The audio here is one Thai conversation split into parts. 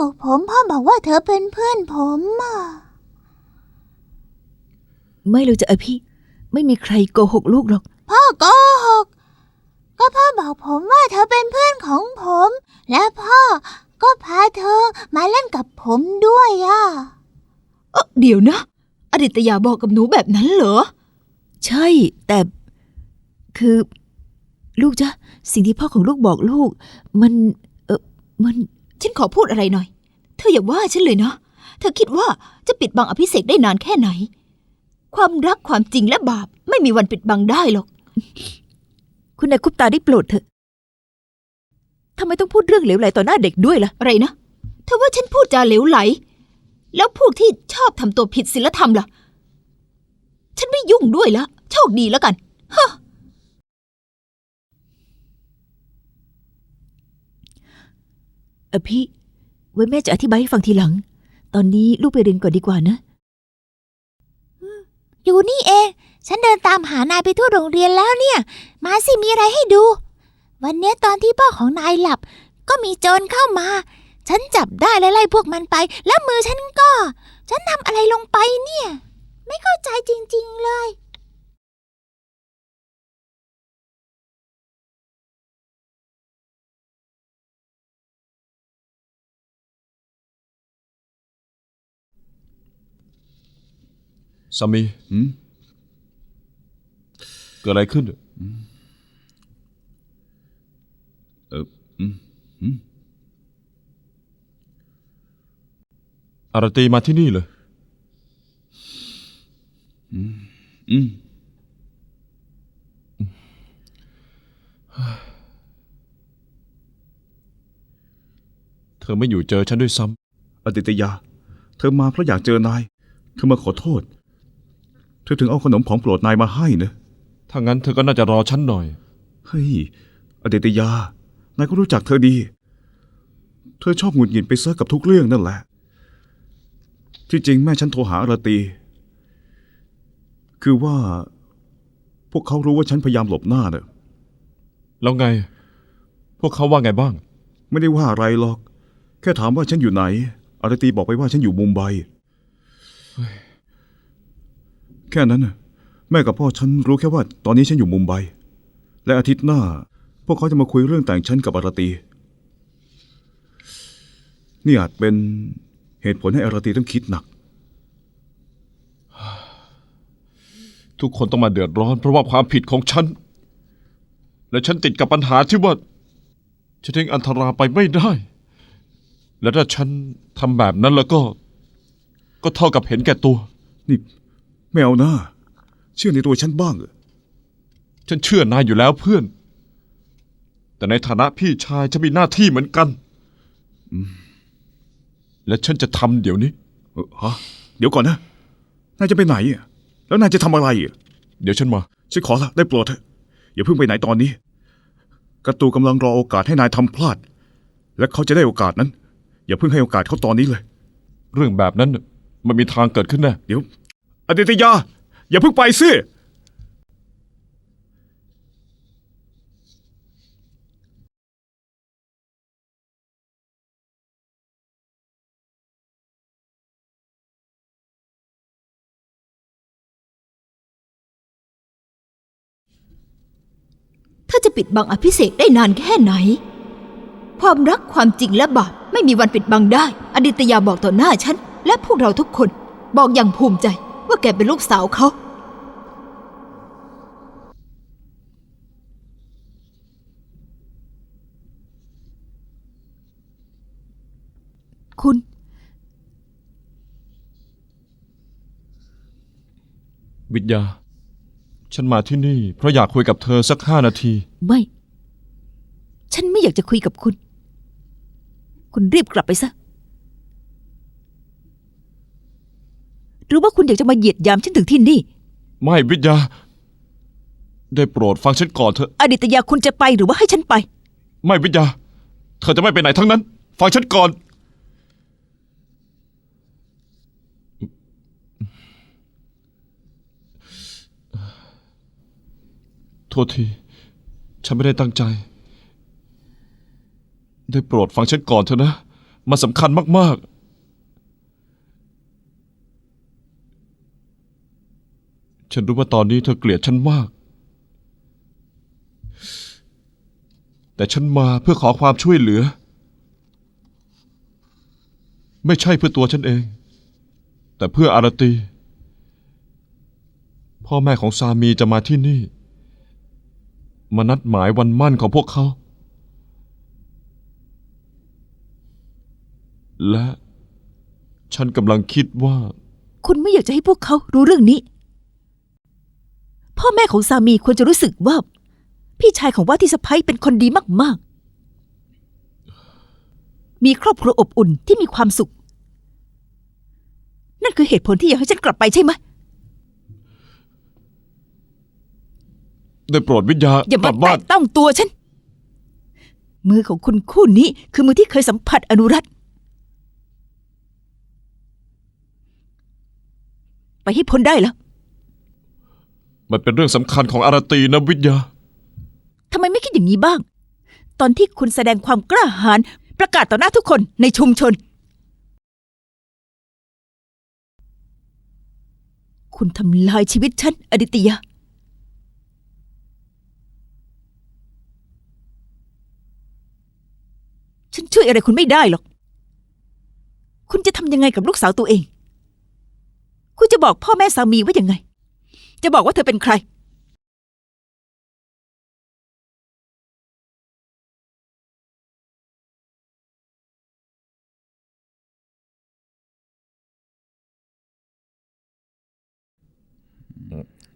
หกผมพ่อบอกว่าเธอเป็นเพื่อนผมอะไม่เลยจะอภิไม่มีใครโกหกลูกหรอก พ่อโกหก ก็พ่อบอกผมว่าเธอเป็นเพื่อนของผม และพ่อก็พาเธอมาเล่นกับผมด้วยอะเอ้อเดี๋ยวนะ อดิตยาบอกกับหนูแบบนั้นเหรอ ใช่ แต่คือ ลูกจ๊ะสิ่งที่พ่อของลูกบอกลูก มัน เออมัน ฉันขอพูดอะไรหน่อย เธออย่าว่าฉันเลยนะ เธอคิดว่าจะปิดบังอภิเษกได้นานแค่ไหน ความรักความจริงและบาป ไม่มีวันปิดบังได้หรอก คุณนายคุปตาได้โปรดเถอะทำไมต้องพูดเรื่องเหลวไหลต่อหน้าเด็กด้วยล่ะ อะไรนะ เธอว่าฉันพูดจาเหลวไหล แล้วพวกที่ชอบทำตัวผิดศีลธรรมล่ะ ฉันไม่ยุ่งด้วยละโชคดีแล้วกัน เออพี่ ไว้แม่จะอธิบายให้ฟังทีหลัง ตอนนี้ลูกไปเรียนก่อนดีกว่านะ อยู่นี่เอง ฉันเดินตามหานายไปทั่วโรงเรียนแล้วเนี่ย มาสิมีอะไรให้ดู วันเนี้ยตอนที่พ่อของนายหลับ ก็มีโจรเข้ามา ฉันจับได้และไล่พวกมันไป แล้วมือฉันก็ ฉันทำอะไรลงไปเนี่ย ไม่เข้าใจจริง ๆ เลย สามีหืมเกิดอะไรขึ้นเอออืมอืมอารตีมาที่นี่เลยอืมเธอไม่อยู่เจอฉันด้วยซ้อดิตยา เธอมาเพราะอยากเจอนาย เธอมาขอโทษ เธอถึงเอาขนมของโปรดนายมาให้นะำถ้างั้นเธอก็น่าจะรอฉันหน่อย เฮ้ยอดิตยา นายก็รู้จักเธอดี เธอชอบหงุดหงิดไปซะกับทุกเรื่องนั่นแหละ ที่จริงแม่ฉันโทรหาอรตี คือว่า พวกเขารู้ว่าฉันพยายามหลบหน้าเน่ะแล้วไง พวกเขาว่าไงบ้าง ไม่ได้ว่าอะไรหรอก แค่ถามว่าฉันอยู่ไหนอารตีบอกไปว่าฉันอยู่มุมไบ แค่นั้นน่ะแม่กับพ่อฉันรู้แค่ว่าตอนนี้ฉันอยู่มุมไบ และอาทิตย์หน้า พวกเขาจะมาคุยเรื่องแต่งฉันกับอารตี นี่อาจเป็นเหตุผลให้อารตีต้องคิดหนัก ทุกคนต้องมาเดือดร้อนเพราะว่าความผิดของฉัน และฉันติดกับปัญหาที่ว่าฉันทิ้งอันธราไปไม่ได้ และถ้าฉันทำแบบนั้นแล้วก็ ก็เท่ากับเห็นแก่ตัว นี่ ไม่เอาหน้า เชื่อในตัวฉันบ้างเหรอฉันเชื่อนายอยู่แล้วเพื่อน แต่ในฐานะพี่ชายฉันมีหน้าที่เหมือนกัน และฉันจะทำเดี๋ยวนี้ เอ่อฮะ เดี๋ยวก่อนนะ นายจะไปไหนอะแล้วนายจะทำอะไรอะเดี๋ยวฉันมา ฉันขอละได้โปรดเถอะอย่าเพิ่งไปไหนตอนนี้ กระตูกำลังรอโอกาสให้นายทำพลาด และเขาจะได้โอกาสนั้น อย่าเพิ่งให้โอกาสเขาตอนนี้เลย เรื่องแบบนั้นน่ะมันมีทางเกิดขึ้นแน่เดี๋ยว อดิตยา อย่าเพิ่งไปสิ ถ้าจะปิดบังอภิเษกได้นานแค่ไหน ความรักความจริงและบาปไม่มีวันปิดบังได้ อดิตยาบอกต่อหน้าฉัน และพวกเราทุกคนบอกอย่างภูมิใจ ว่าแกเป็นลูกสาวเขา คุณ วิทยา ฉันมาที่นี่ เพราะอยากคุยกับเธอสักห้านาที ไม่ ฉันไม่อยากจะคุยกับคุณ คุณรีบกลับไปซะ หรือว่าคุณอยากจะมาเหยียดยามฉันถึงที่นี่ ไม่วิทยา ได้โปรดฟังฉันก่อนเถอะ อดิตยาคุณจะไปหรือว่าให้ฉันไป ไม่วิทยา เธอจะไม่ไปไหนทั้งนั้น ฟังฉันก่อน โทษที ฉันไม่ได้ตั้งใจ ได้โปรดฟังฉันก่อนเถอะนะ มันสำคัญมากๆ ฉันรู้ว่าตอนนี้เธอเกลียดฉันมาก แต่ฉันมาเพื่อขอความช่วยเหลือ ไม่ใช่เพื่อตัวฉันเอง แต่เพื่ออารตี พ่อแม่ของสามีจะมาที่นี่ มานัดหมายวันมั่นของพวกเขา และฉันกำลังคิดว่า คุณไม่อยากจะให้พวกเขารู้เรื่องนี้ พ่อแม่ของสามีควรจะรู้สึกว่า พี่ชายของว่าที่สะพ้ยเป็นคนดีมากๆ มีครอบครัวอบอุ่นที่มีความสุข นั่นคือเหตุผลที่อยากให้ฉันกลับไปใช่ไหมได้โปรดวิญญาอย่ากมาลับบ้านแตะต้องตัวฉัน มือของคุณคู่นี้คือมือที่เคยสัมผัสอนุรัตน์ไปให้พ้นได้แล้ว มันเป็นเรื่องสำคัญของอารตีนะวิญญาทำไมไม่คิดอย่างนี้บ้าง ตอนที่คุณแสดงความกล้าหาญประกาศต่อหน้าทุกคนในชุมชน คุณทำลายชีวิตฉัน อดิตยา ฉันช่วยอะไรคุณไม่ได้หรอก คุณจะทำยังไงกับลูกสาวตัวเอง คุณจะบอกพ่อแม่สามีว่ายังไง จะบอกว่าเธอเป็นใคร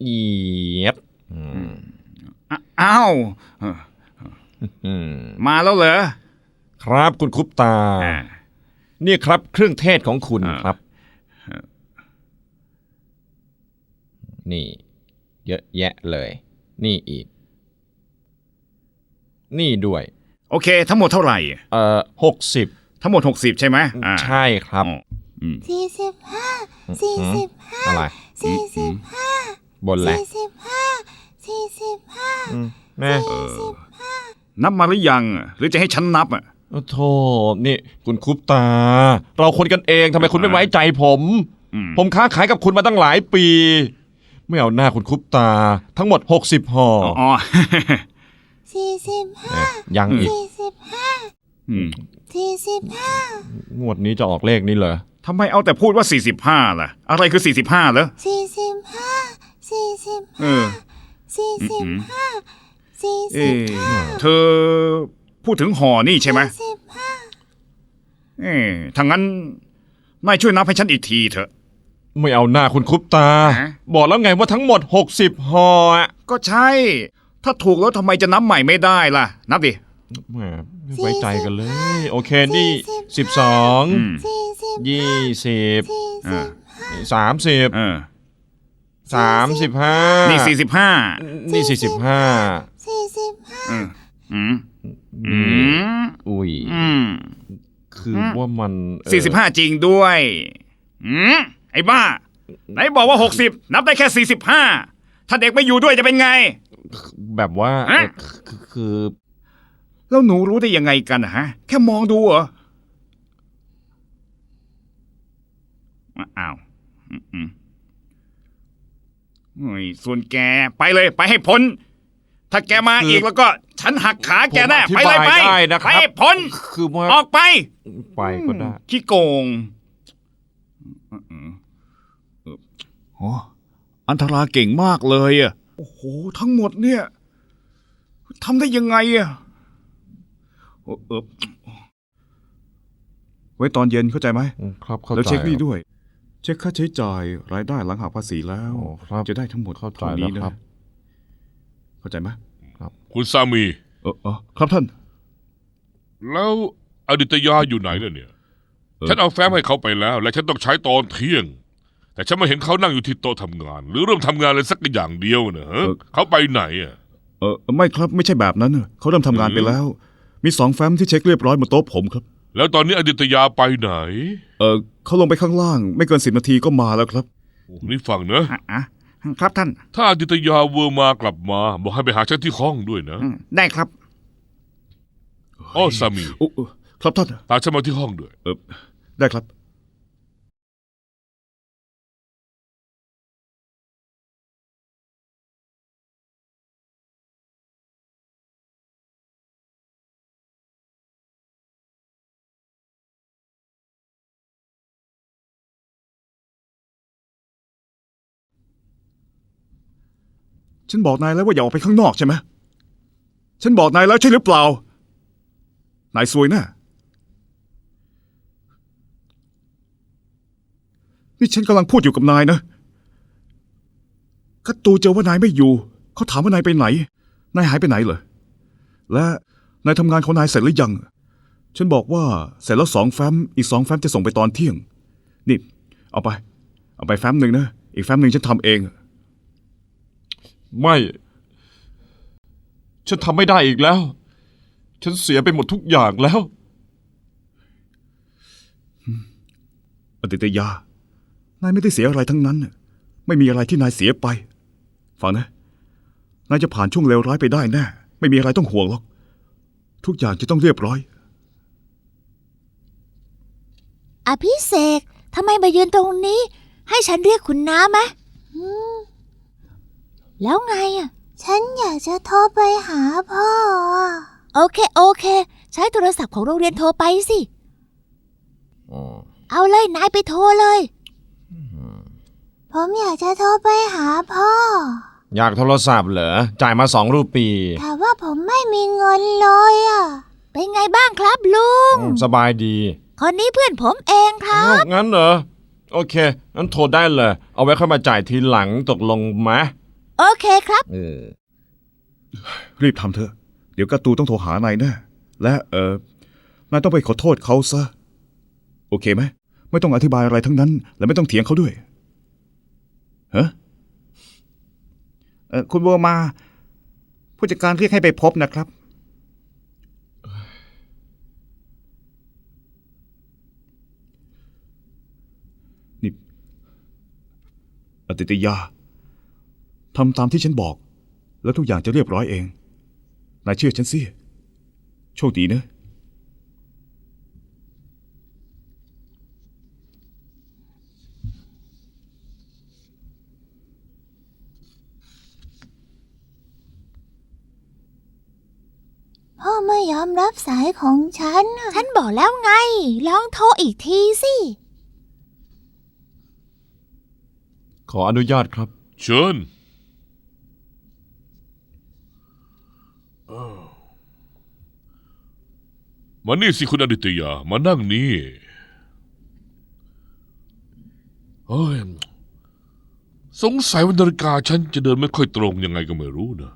เอียบอะอ้าวเอออืมมาแล้วเหรอ ครับคุณคุปตา อ่า นี่ครับเครื่องเทศของคุณอ่า ครับ นี่ เยอะแยะเลย นี่อีก นี่ด้วย โอเค ทั้งหมดเท่าไหร่ เอ่อหกสิบทั้งหมด 60 ใช่ไหมอ่าใช่ครับอ๋ออืมสี่สิบห้าสี่สิบห้าอะไรสี่สิบห้าบนแหละสี่สิบห้าสี่สิบห้าแม่นับมาหรือยัง หรือจะให้ฉันนับอะโอ้โธ่นี่คุณคุปตา เราคนกันเองทำไมคุณไม่ไว้ใจผมอืมผมค้าขายกับคุณมาตั้งหลายปี ไม่เอาหน้าคุณคุปตา ทั้งหมด 60ห่ออ๋ออ๋อสี่สิบห้าเอ๊ะยังอีกสี่สิบห้าอืมสี่สิบห้างวดนี้จะออกเลขนี้เหรอทำไมเอาแต่พูดว่า 45 ล่ะ อะไรคือ 45เหรอสี่สิบห้าสี่สิบเออสี่สิบห้าสี่เอ๊สิบะเธอพูดถึงห่อนี่ใช่ไหมสิบห้าเอ๊ะถ้างั้นนายช่วยนับให้ฉันอีกทีเถอะ ไม่เอาหน้าคุณคุปตา ฮะ บอกแล้วไงว่าทั้งหมด 60ห่ออะก็ใช่ ถ้าถูกแล้วทำไมจะนับใหม่ไม่ได้ล่ะ นับดิ แหมไม่ไว้ใจกันเลย โอเคนี่ อืม 12 สี่สิบ20 สี่อ่าสิบ30 เออ 35นี่45นี่ 45 สี่สิบห้าอืมอืมอืนี่มอุ้ย อืมคือว่ามันเอ่อสี่สิบห้าจริงด้วย อืม ไอ้บ้า ไหนบอกว่าหกสิบนับได้แค่สี่สิบห้าถ้าเด็กไม่อยู่ด้วยจะเป็นไง แบบว่าฮะ เอ่อคือคือแล้วหนูรู้ได้ยังไงกันนะฮะ แค่มองดูเหรออ้าวอืมอืมโอ้ยส่วนแกไปเลยไปให้พ้น ถ้าแกมาอีกแล้วก็ ฉันหักขาแกแน่ผมอไปธิเลยบายไปได้นะคไปรับให้พ้น คือว่าออกไป ไปก็ได้ ขี้โกง โอ้อันธราเก่งมากเลยอะโอ้โห ทั้งหมดเนี่ยทำได้ยังไงอะเออเออไว้ตอนเย็นเข้าใจไหมครับเข้าใจแล้วเช็คนี่ครับด้วย เช็คค่าใช้จ่ายรายได้หลังหักภาษีแล้วโอ้ครับจะได้ทั้งหมดเข้าใจเท่านี้แล้วนะครับ เข้าใจไหมคุณสามีเออเออครับท่าน แล้วอดิตยาอยู่ไหนล่ะเนี่ยเออฉันเอาแฟ้มให้เขาไปแล้ว และฉันต้องใช้ตอนเที่ยง แต่ฉันไม่เห็นเขานั่งอยู่ที่โต๊ะทำงาน หรือเริ่มทำงานเลยสักอย่างเดียวนะฮะเขาไปไหนอะเออไม่ครับไม่ใช่แบบนั้นน่ะเขาเริ่มทำงานไปแล้ว มีสองแฟ้มที่เช็คเรียบร้อยบนโต๊ะผมครับ แล้วตอนนี้อดิตยาไปไหน เออเขาลงไปข้างล่าง ไม่เกินสิบนาทีก็มาแล้วครับโอ้นี่ฟังนะอะครับท่าน ถ้าอดิตยาเวอร์มากลับมา บอกให้ไปหาฉันที่ห้องด้วยนะ ได้ครับอ้อสามีโอ้ครับท่านตามฉันมาที่ห้องด้วยเออได้ครับ ฉันบอกนายแล้วว่าอย่าออกไปข้างนอกใช่ไหมฉันบอกนายแล้วใช่หรือเปล่า นายซวยแน่นี่ฉันกำลังพูดอยู่กับนายนะกัตตูเจอว่านายไม่อยู่ เขาถามว่านายไปไหน นายหายไปไหนเหรอ และนายทำงานของนายเสร็จหรือยัง ฉันบอกว่าเสร็จแล้วสองแฟ้ม อีกสองแฟ้มจะส่งไปตอนเที่ยง นี่ เอาไป เอาไปแฟ้มหนึ่งนะ อีกแฟ้มหนึ่งฉันทำเอง ไม่ ฉันทำไม่ได้อีกแล้ว ฉันเสียไปหมดทุกอย่างแล้วอดิตยา นายไม่ได้เสียอะไรทั้งนั้นน่ะไม่มีอะไรที่นายเสียไป ฟังนะ นายจะผ่านช่วงเลวร้ายไปได้แน่ ไม่มีอะไรต้องห่วงหรอก ทุกอย่างจะต้องเรียบร้อย อภิเษกทำไมมายืนตรงนี้ ให้ฉันเรียกคุณน้าไหมอืม แล้วไงอะ ฉันอยากจะโทรไปหาพ่อ โอเค โอเค ใช้โทรศัพท์ของโรงเรียนโทรไปสิเอาเลยนายไปโทรเลย ผมอยากจะโทรไปหาพ่อ อยากโทรศัพท์เหรอ จ่ายมาสองรูปีแต่ว่าผมไม่มีเงินเลยอะ เป็นไงบ้างครับลุง อืมสบายดีคนนี้เพื่อนผมเองครับอ้าวงั้นเหรอ โอเคงั้นโทรได้เลย เอาไว้ค่อยมาจ่ายทีหลังตกลงไหม โอเคครับ เออ รีบทำเถอะ เดี๋ยวการ์ตูนต้องโทรหานายแน่และ เออนายต้องไปขอโทษเขาซะ โอเคไหม ไม่ต้องอธิบายอะไรทั้งนั้น และไม่ต้องเถียงเขาด้วยฮะเออคุณบัวมา ผู้จัดการเรียกให้ไปพบนะครับ นี่อติตยา ทำตามที่ฉันบอก แล้วทุกอย่างจะเรียบร้อยเอง นายเชื่อฉันสิ โชคดีนะ พ่อไม่ยอมรับสายของฉันฉันบอกแล้วไง ลองโทรอีกทีสิ ขออนุญาตครับ เชิญอ้าว มานี่สิคุณอดิตยา มานั่งนี่เฮ้ยสงสัยว่านาฬิกาฉันจะเดินไม่ค่อยตรงยังไงก็ไม่รู้นะ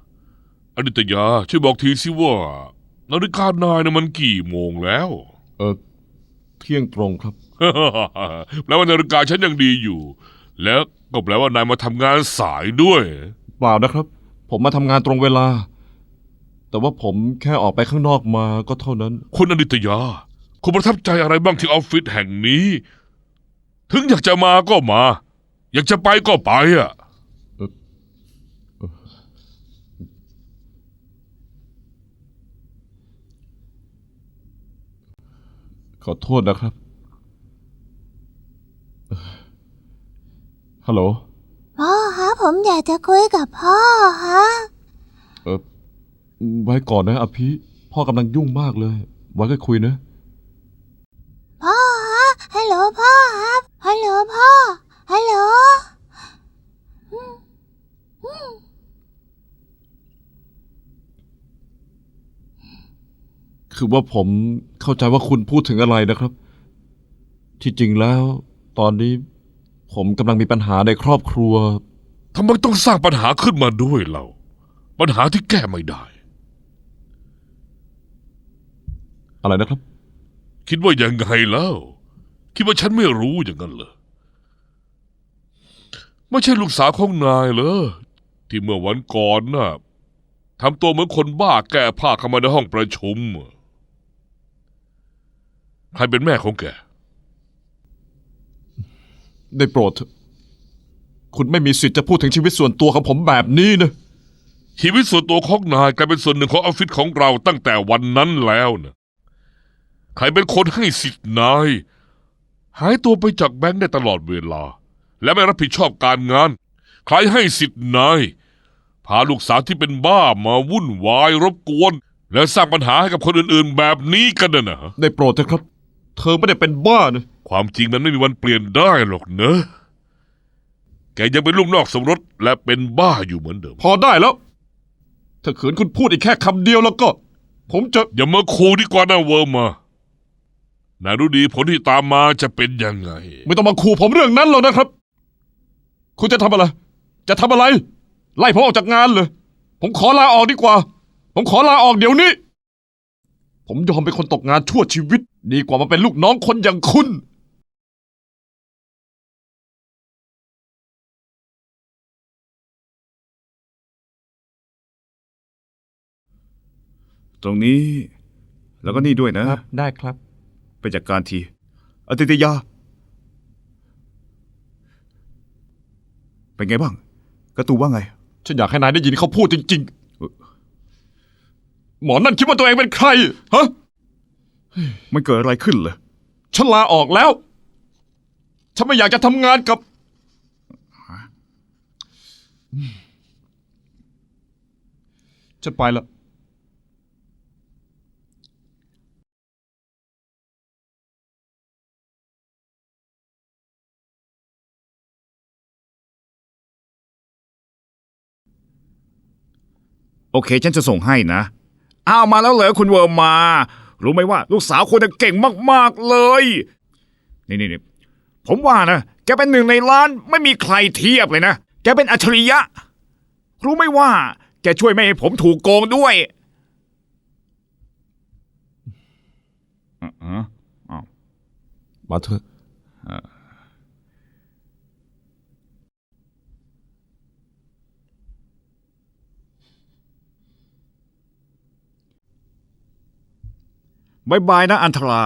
อดิตยา ช่วยบอกทีสิว่า นาฬิกานายนะมันกี่โมงแล้ว เออเที่ยงตรงครับ แปลว่านาฬิกาฉันยังดีอยู่ แล้วก็แปลว่านายมาทำงานสายด้วย เปล่านะครับ ผมมาทำงานตรงเวลา แต่ว่าผมแค่ออกไปข้างนอกมาก็เท่านั้น คุณอดิตยา คุณประทับใจอะไรบ้างที่ออฟฟิศแห่งนี้ ถึงอยากจะมาก็มา อยากจะไปก็ไปอะ ขอโทษนะครับเอ่อฮัลโหล พ่อฮะผมอยากจะคุยกับพ่อฮะ เออ ไว้ก่อนนะอภิ พ่อกำลังยุ่งมากเลย ไว้ก็คุยนะ พ่อฮะฮัลโหลพ่อครับ ฮัลโหลพ่อ ฮัลโหลคือว่าผมเข้าใจว่าคุณพูดถึงอะไรนะครับ ที่จริงแล้ว ตอนนี้ ผมกำลังมีปัญหาในครอบครัว ทำไมต้องสร้างปัญหาขึ้นมาด้วยเรา ปัญหาที่แก้ไม่ได้ อะไรนะครับ คิดว่ายังไงแล้ว คิดว่าฉันไม่รู้อย่างนั้นเหรอไม่ใช่ลูกสาวของนายเหรอที่เมื่อวันก่อนน่ะทำตัวเหมือนคนบ้าแก้ผ้าเข้ามาในห้องประชุมอะใครเป็นแม่ของแก ได้โปรดเถอะคุณไม่มีสิทธิ์จะพูดถึงชีวิตส่วนตัวของผมแบบนี้นะชีวิตส่วนตัวของนายกลายเป็นส่วนหนึ่งของออฟฟิศของเราตั้งแต่วันนั้นแล้วนะ ใครเป็นคนให้สิทธิ์นาย หายตัวไปจากแบงค์ได้ตลอดเวลา และไม่รับผิดชอบการงาน ใครให้สิทธิ์นาย พาลูกสาวที่เป็นบ้ามาวุ่นวายรบกวน และสร้างปัญหาให้กับคนอื่นๆ แบบนี้กันนะนะได้โปรดเถอะครับ เธอไม่ได้เป็นบ้านะความจริงมันไม่มีวันเปลี่ยนได้หรอกเนอะแกยังเป็นลูกนอกสมรสและเป็นบ้าอยู่เหมือนเดิม พอได้แล้ว ถ้าขืนคุณพูดอีกแค่คำเดียวแล้วก็ ผมจะอย่ามาคูดีกว่านะเวิร์มา นายรู้ดีผลที่ตามมาจะเป็นยังไง ไม่ต้องมาขู่ผมเรื่องนั้นหรอกนะครับ คุณจะทำอะไร จะทำอะไร ไล่ผมออกจากงานเลย ผมขอลาออกดีกว่า ผมขอลาออกเดี๋ยวนี้ ผมยอมเป็นคนตกงานชั่วชีวิต ดีกว่ามาเป็นลูกน้องคนอย่างคุณ ตรงนี้ แล้วก็นี่ด้วยนะได้ครับ ไปจัดการที อติตยา เป็นไงบ้างกระตูว่าไง ฉันอยากให้นายได้ยินเขาพูดจริง ๆ หมอนั่นคิดว่าตัวเองเป็นใครฮะมันเกิดอะไรขึ้นเหรอฉันลาออกแล้ว ฉันไม่อยากจะทำงานกับ ฉันไปละ เค ฉันจะส่งให้นะอ้าวมาแล้วเหรอคุณเวอร์มา รู้ไหมว่าลูกสาวคุณน่ะเก่งมากๆเลย นี่นี่นผมว่านะแกเป็นหนึ่งในล้านไม่มีใครเทียบเลยนะ แกเป็นอัจฉริยะ รู้ไหมว่า แกช่วยไม่ให้ผมถูกโกงด้วยอ๋อมาเถอะ บายบายนะอันทรา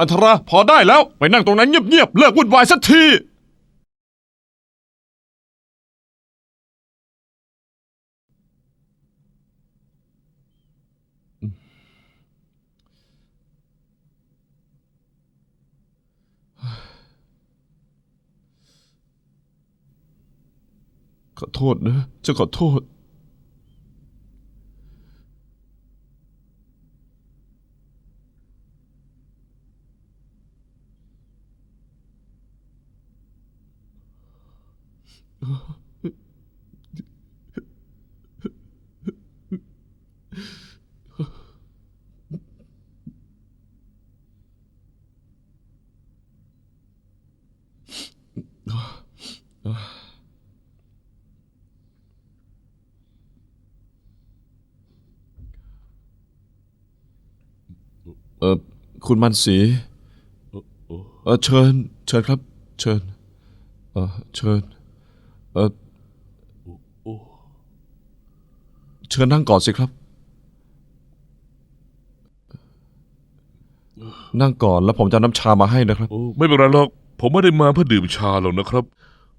อันธราพอได้แล้ว ไปนั่งตรงนั้นเงียบๆ เลิกวุ่นวายสักที ขอโทษนะฉันขอโทษ เออ คุณมันสีเออเชิญ เชิญครับ เชิญ เออเชิญ เออเชิญนั่งก่อนสิครับ นั่งก่อนแล้วผมจะเอาน้ำชามาให้นะครับ โอ้ไม่เป็นไรหรอก ผมไม่ได้มาเพื่อดื่มชาหรอกนะครับ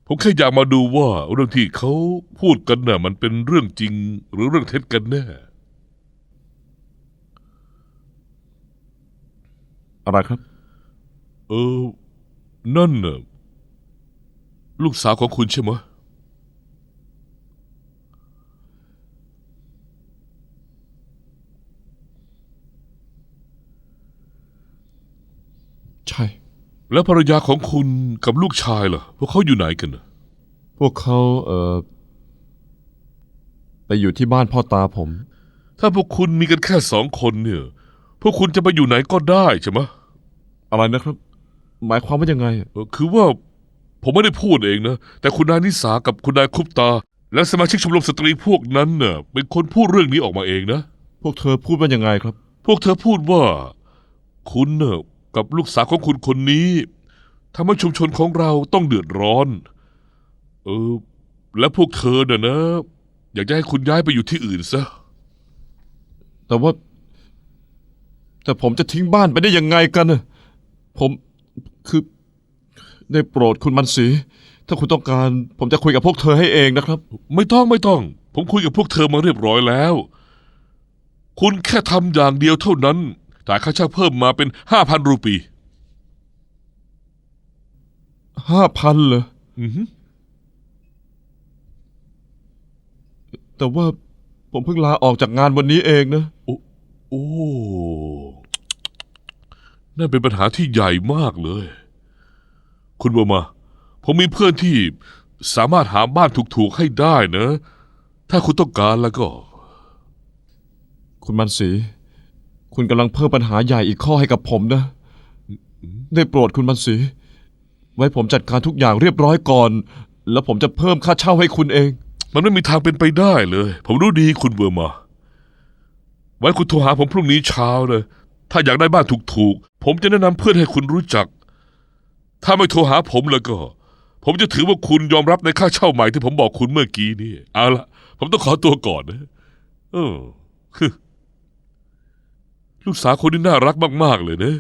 ผมแค่อยากมาดูว่าเรื่องที่เขาพูดกันน่ะมันเป็นเรื่องจริง หรือเรื่องเท็จกันแน่ อะไรครับ เออ นั่นน่ะลูกสาวของคุณใช่ไหมใช่ แล้วภรรยาของคุณกับลูกชายล่ะ พวกเขาอยู่ไหนกันน่ะพวกเขาเออไปอยู่ที่บ้านพ่อตาผม ถ้าพวกคุณมีกันแค่สองคนเนี่ย พวกคุณจะไปอยู่ไหนก็ได้ใช่ไหมอะไรนะครับ หมายความว่ายังไง เออคือว่าผมไม่ได้พูดเองนะ แต่คุณนายนิสากับคุณนายคุปตา และสมาชิกชมรมสตรีพวกนั้นเน่ะเป็นคนพูดเรื่องนี้ออกมาเองนะ พวกเธอพูดว่ายังไงครับ พวกเธอพูดว่า คุณเน่ะกับลูกสาวของคุณคนนี้ทำให้ชุมชนของเราต้องเดือดร้อน เออ และพวกเธอน่ะนะ อยากจะให้คุณย้ายไปอยู่ที่อื่นซะ แต่ว่า แต่ผมจะทิ้งบ้านไปได้ยังไงกันน่ะผมคือได้โปรดคุณมันสี ถ้าคุณต้องการ ผมจะคุยกับพวกเธอให้เองนะครับ ไม่ต้องไม่ต้อง ผมคุยกับพวกเธอมาเรียบร้อยแล้ว คุณแค่ทำอย่างเดียวเท่านั้นจ่ายค่าเช่าเพิ่มมาเป็นห้าพันรูปีห้าพันเหรออือหือแต่ว่าผมเพิ่งลาออกจากงานวันนี้เองนะ โอ้นั่นเป็นปัญหาที่ใหญ่มากเลย คุณบัวมา ผมมีเพื่อนที่สามารถหาบ้านถูกๆให้ได้นะ ถ้าคุณต้องการแล้วก็ คุณมันสี คุณกำลังเพิ่มปัญหาใหญ่อีกข้อให้กับผมนะ ได้โปรดคุณมันสี ไว้ผมจัดการทุกอย่างเรียบร้อยก่อน แล้วผมจะเพิ่มค่าเช่าให้คุณเอง มันไม่มีทางเป็นไปได้เลย ผมรู้ดีคุณเบอร์มา ไว้คุณโทรหาผมพรุ่งนี้เช้าเลย ถ้าอยากได้บ้านถูกๆ ผมจะแนะนำเพื่อนให้คุณรู้จัก ถ้าไม่โทรหาผมแล้วก็ ผมจะถือว่าคุณยอมรับในค่าเช่าใหม่ที่ผมบอกคุณเมื่อกี้นี่เอาละผมต้องขอตัวก่อนนะเออลูกสาวคนนี้น่ารักมาก ๆ เลยนะ